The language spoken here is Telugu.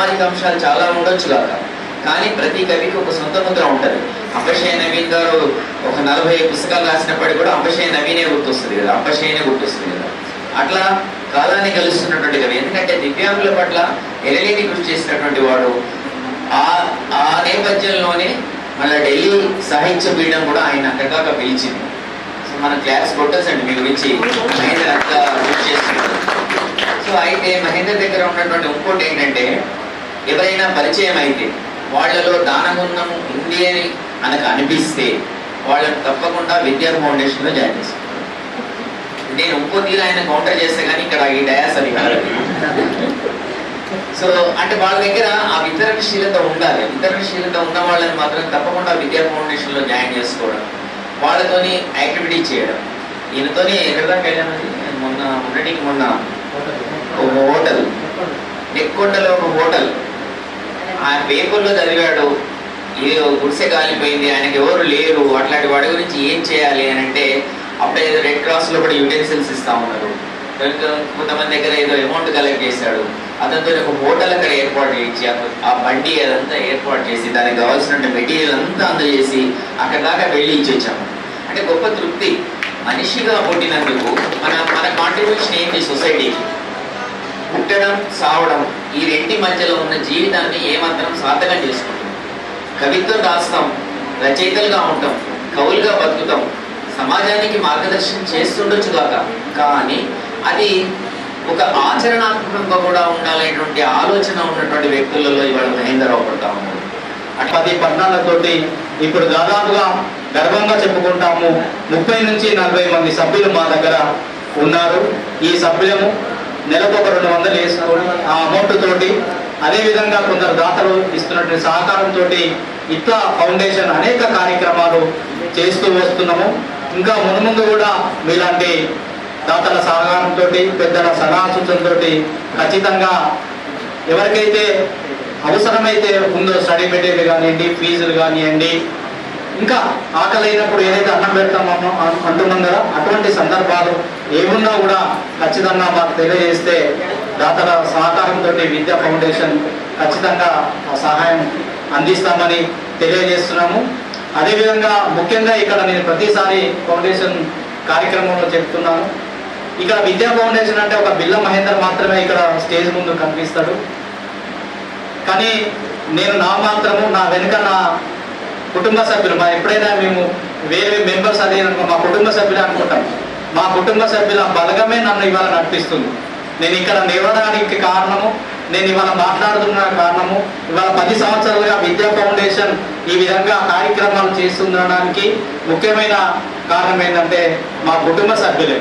సామాజిక అంశాలు చాలా ఉండొచ్చు లాగా కానీ ప్రతి కవికి ఒక సొంత ముద్ర ఉంటుంది. అంబశయ నవీన్ గారు ఒక నలభై పుస్తకాలు రాసినప్పటికీ కూడా అంబశయ నవీనే గుర్తొస్తుంది కదా. అంబశయనే గుర్తొస్తుంది కదా. అట్లా కాలాన్ని కలుస్తున్నటువంటి కవి. ఎందుకంటే దివ్యాంగుల పట్ల ఎలలేని కృషి చేసినటువంటి వాడు ఆ ఆ నేపథ్యంలోనే మళ్ళీ ఢిల్లీ సాహిత్య పీఠం కూడా ఆయన అక్కడి పిలిచింది. సో మన క్లాస్ కొట్టచ్చండి మీ గురించి. మహేంద్ర అంతా కృషి చేస్తున్నారు. సో అయితే మహేందర్ దగ్గర ఉన్నటువంటి ఇంకోటి ఏంటంటే ఎవరైనా పరిచయం అయితే వాళ్ళలో దానగుణం ఉంది అని మనకు అనిపిస్తే వాళ్ళని తప్పకుండా విద్యా ఫౌండేషన్లో జాయిన్ చేస్తాను నేను ఇంకో తీరు ఆయన కౌంటర్ చేస్తే కానీ ఇక్కడ ఈ డయాస్ అని సో అంటే వాళ్ళ దగ్గర ఆ వితరణశీలత ఉండాలి. వితరణశీలత ఉన్న వాళ్ళని మాత్రం తప్పకుండా విద్యా ఫౌండేషన్లో జాయిన్ చేసుకోవడం వాళ్ళతోని యాక్టివిటీ చేయడం. ఈయనతోని ఎక్కడిదాకా వెళ్ళామండి మొన్న మొన్నటికి మొన్న ఒక హోటల్. నెక్కొండలో ఒక హోటల్. ఆయన పేపర్లో చదివాడు ఏదో గుడిసె కాలిపోయింది ఆయనకి ఎవరు లేరు అట్లాంటి వాడి గురించి ఏం చేయాలి? అని అంటే అప్పుడు ఏదో రెడ్ క్రాస్లో కూడా యూటెన్సిల్స్ ఇస్తా ఉన్నారు. కొంతమంది దగ్గర ఏదో అమౌంట్ కలెక్ట్ చేశాడు. అతనితో ఒక హోటల్ అక్కడ ఏర్పాటు చేయించి ఆ- బండి అదంతా ఏర్పాటు చేసి దానికి కావాల్సిన మెటీరియల్ అంతా అందజేసి అక్కడ దాకా వెళ్ళి ఇచ్చొచ్చాము. అంటే గొప్ప తృప్తి. మనిషిగా పుట్టినందుకు మన మన కాంట్రిబ్యూషన్ ఏంటి సొసైటీకి పుట్టడం సావడం ఈ రెంటి మధ్యలో ఉన్న జీవితాన్ని ఏమాత్రం సార్థకం చేసుకుంటాం కవిత్వం రాస్తాం రచయితలుగా ఉంటాం కవులుగా బతుకుతాం సమాజానికి మార్గదర్శనం చేస్తుండొచ్చు కాక కానీ అది ఒక ఆచరణాత్మకంగా కూడా ఉండాలనేటువంటి ఆలోచన ఉన్నటువంటి వ్యక్తులలో ఇవాళ మహేందర్రావు పడతా ఉన్నాడు. అటు పది పట్టణాలతోటి ఇప్పుడు దాదాపుగా గర్వంగా చెప్పుకుంటాము ముప్పై నుంచి నలభై మంది సభ్యులు మా దగ్గర ఉన్నారు. ఈ సభ్యులము నెలకు ఒక రెండు వందలు వేసుకొని ఆ అమౌంట్ తోటి అదేవిధంగా కొందరు దాతలు ఇస్తున్నటువంటి సహకారంతో ఇట్లా ఫౌండేషన్ అనేక కార్యక్రమాలు చేస్తూ వస్తున్నాము. ఇంకా మునుముందు కూడా మీలాంటి దాతల సహకారంతో పెద్దల సలహా సూచనతోటి ఖచ్చితంగా ఎవరికైతే అవసరమైతే ఉందో స్టడీ మెటీరియల్ కానివ్వండి ఫీజులు కానివ్వండి ఇంకా ఆకలి అయినప్పుడు ఏదైతే అన్నం పెడతామో అంటున్నాం కదా అటువంటి సందర్భాలు ఏమున్నా కూడా ఖచ్చితంగా మాకు తెలియజేస్తే దాతల సహకారంతో విద్యా ఫౌండేషన్ ఖచ్చితంగా ఆ సహాయం అందిస్తామని తెలియజేస్తున్నాము. అదేవిధంగా ముఖ్యంగా ఇక్కడ నేను ప్రతిసారి ఫౌండేషన్ కార్యక్రమంలో చెప్తున్నాను. ఇక్కడ విద్యా ఫౌండేషన్ అంటే ఒక బిల్ల మహేందర్ మాత్రమే ఇక్కడ స్టేజ్ ముందు కనిపిస్తాడు. కానీ నేను నా మాత్రము నా వెనుక నా కుటుంబ సభ్యులు. మా ఎప్పుడైనా మేము వేరే మెంబర్స్ అదే అనుకో మా కుటుంబ సభ్యులే అనుకుంటాం. మా కుటుంబ సభ్యుల బలగమే నన్ను ఇవాళ నడిపిస్తుంది. నేను ఇక్కడ నిలవడానికి కారణము నేను ఇవాళ మాట్లాడుతున్న కారణము ఇవాళ పది సంవత్సరాలుగా విద్యా ఫౌండేషన్ ఈ విధంగా కార్యక్రమాలు చేస్తుండడానికి ముఖ్యమైన కారణం ఏంటంటే మా కుటుంబ సభ్యులే.